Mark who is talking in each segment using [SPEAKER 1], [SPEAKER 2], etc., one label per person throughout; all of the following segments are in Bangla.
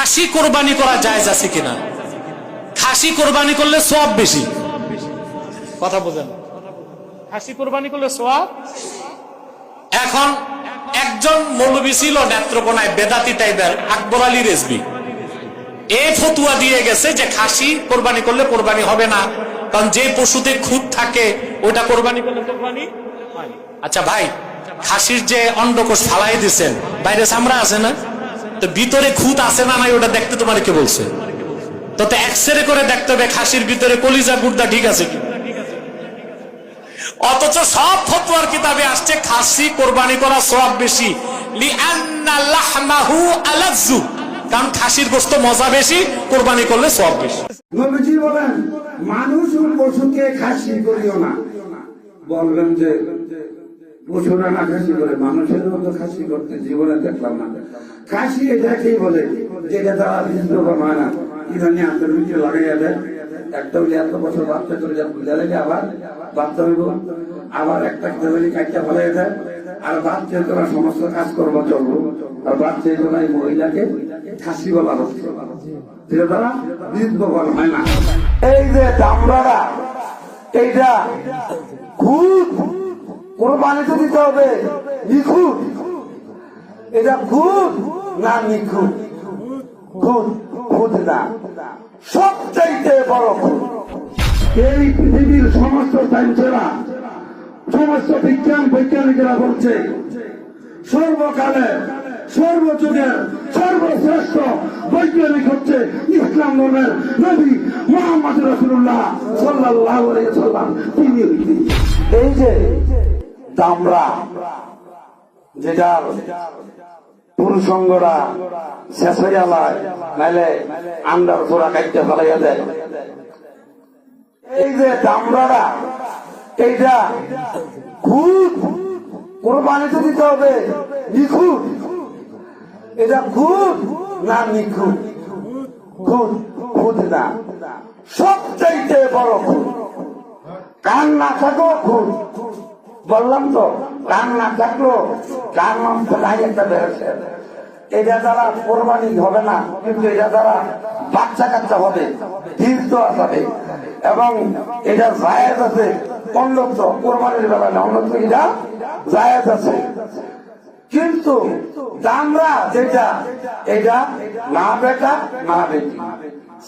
[SPEAKER 1] খাসি কোরবানি করা যায় আছে কিনা? খাসি কোরবানি করলে সব বেশি। কথা বোঝেন। খাসি কোরবানি করলে সব এখন একজন মৌলবী ছিল নেত্রকোনায় বেদাতি টাইপের আকবর আলী রেজবি। এ ফতুয়া দিয়ে গেছে যে খাসি কোরবানি করলে কোরবানি হবে না কারণ যে পশুতে খুদ থাকে ওটা কোরবানি করলে কোরবানি আচ্ছা ভাই খাসির যে অন্ডকোষ ফালাই দিছেন বাইরে চামড়া আছে না? তো ভিতরে খুদ আছে না নাই, ওটা দেখতে তোমার কে বলছে? তো এক্সরে করে দেখতে হবে, খাসির ভিতরে কলিজা গুর্দা ঠিক আছে কি? অথচ সব ফতোয়ার কিতাবে আসছে, খাসি কোরবানি করা সব বেশি। কারণ খাসির গোস্ত মজা বেশি, কোরবানি করলে সব বেশি।
[SPEAKER 2] নবীজি বলেন, মানুষ পশুকে খাসি করিও না। বলবেন যে পশুরা না খাসি করে। মানুষেরও তো খাসি করতে জীবনে দেখলাম না। খাসি এটাকেই বলে যেটা তারা বিচিত্র হয় না। কি জানি হাতের ভিতরে লাগাইয়া দেয় একটা বলে, এত বছর বাচ্চা করে যা বুঝা আবার বাচ্চা হইব। আবার একটা ফ্যামিলি কাটটা ফেলাই দেয় আর বাচ্চা তোরা সমস্ত কাজ করব, চলবো। আর বাচ্চা তোরা এই মহিলাকে খাসি বলা হচ্ছে। যেটা তারা বৃদ্ধ বলা হয় না। এই যে দামড়ারা, এইটা খুব কোরবানিতে দিতে হবে। নিখুঁত। এটা খুব না নিখুঁত? খুদ খুদ না। সবচাইতে বড় খুদ এই পৃথিবীর সমস্ত সাইন্সেরা সমস্ত বিজ্ঞান বৈজ্ঞানিকেরা বলছে সর্বকালে সর্বযুগের সর্বশ্রেষ্ঠ বৈজ্ঞানিক হচ্ছে ইসলাম ধর্মের নবী মোহাম্মদ রসুল্লাহ সাল্লাহ সাল্লাম তিনি এই যে দামরা যেটা পুরুষঙ্গরা শেষ হইয়া যায় নাইলে আন্ডার জোড়া কাইতে ফেলাইয়া দেয়। এই যে দামরারা এইটা খুব কোরবানিতে দিতে হবে, নিখুঁত। এটা খুব না নিখুঁত? খুদ খুদ না। সবচাইতে বড় খুদ কান না থাকো খুদ বললাম তো কান না থাকল কান নাম একটা বেরোছে এটা দ্বারা কোরবানি হবে না, কিন্তু এটা দ্বারা বাচ্চা কাচ্চা হবে তীর্থ আসাবে এবং এটা জায়েজ আছে অন্যত্র কোরবানির বেলা না অন্যত্র এটা জায়েজ আছে। কিন্তু দামরা যেটা, এটা না বেটা, না বেটি।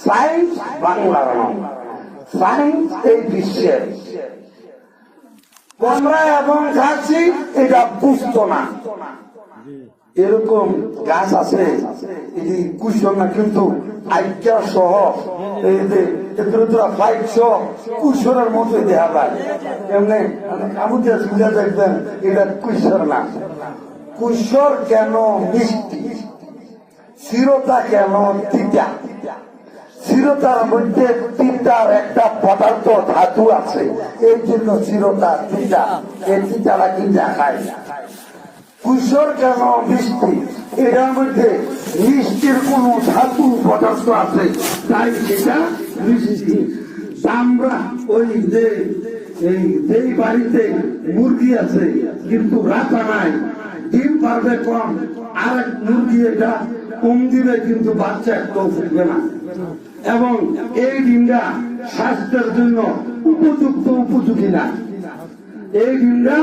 [SPEAKER 2] সায়েন্স বাংলার নাম। সায়েন্স এই বিশ্বের। কমরা এবং খাসি এটা বুঝতো না। এরকম গাছ আছে কিন্তু আইকা সহ এই যে এতটা ফাইট সহ কুশলের মতো দেখা যায়। এমনি কামুতে সুবিধা দেখবেন এটা কুশল না। কুশল কেন মিষ্টি? চিরতা কেন তিতা চিরতার মধ্যে তিতার একটা পদার্থ ধাতু আছে। এই জন্য চিরতা তিতা এই তিতারা কিনা খায়। কুশর কেন মিষ্টি? এটার মধ্যে মিষ্টির কোন ধাতু পদার্থ আছে। তাই সেটা মিষ্টি। আমরা ওই যে, এই যেই বাড়িতে মুরগি আছে, কিন্তু রাতা নাই। ডিম পারবে কম। আর এক মুরগি এটা কম দিবে কিন্তু বাচ্চা একটাও ফুটবে না। এবং এই ডিমটা স্বাস্থ্যের জন্য উপযুক্ত উপযোগী না। এই ডিমটা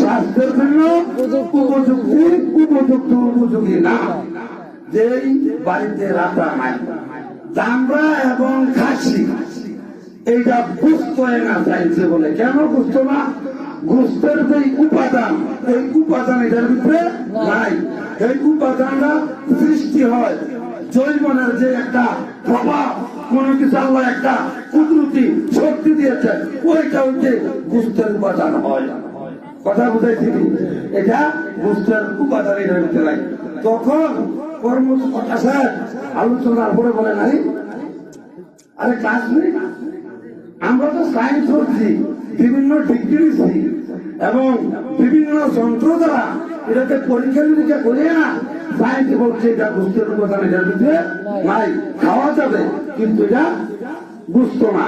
[SPEAKER 2] স্বাস্থ্যের জন্য উপযুক্তি, উপযুক্ত উপযোগী না। যেই বাড়িতে রাতা নাই দামরা এবং খাসি, এইটা বুঝতে হয় না চাইছে বলে। কেন বুঝতো না? গোস্তের যে উপাদান, এই উপাদান এটার ভিতরে নাই। এই উপাদানটা সৃষ্টি হয়। জৈবনের যে একটা প্রভাব, কোন কিছু আল্লাহ একটা কুদরতি শক্তি দিয়েছে, ওইটা হচ্ছে গুস্তের উপাদান হয়। কথা বুঝাইছি এটা গুস্তের উপাদান এটার ভিতরে নাই। তখন কর্ম স্যার আলোচনার পরে বলে নাই। আরে ক্লাস নেই। আমরা তো সায়েন্স করছি বিভিন্ন ডিগ্রি এবং বিভিন্ন যন্ত্র দ্বারা এটাতে পরীক্ষা নিরীক্ষা করে না সায়েন্স বলছে এটা গুস্তের উপাদান এটার ভিতরে নাই, খাওয়া যাবে, কিন্তু এটা গুস্ত না।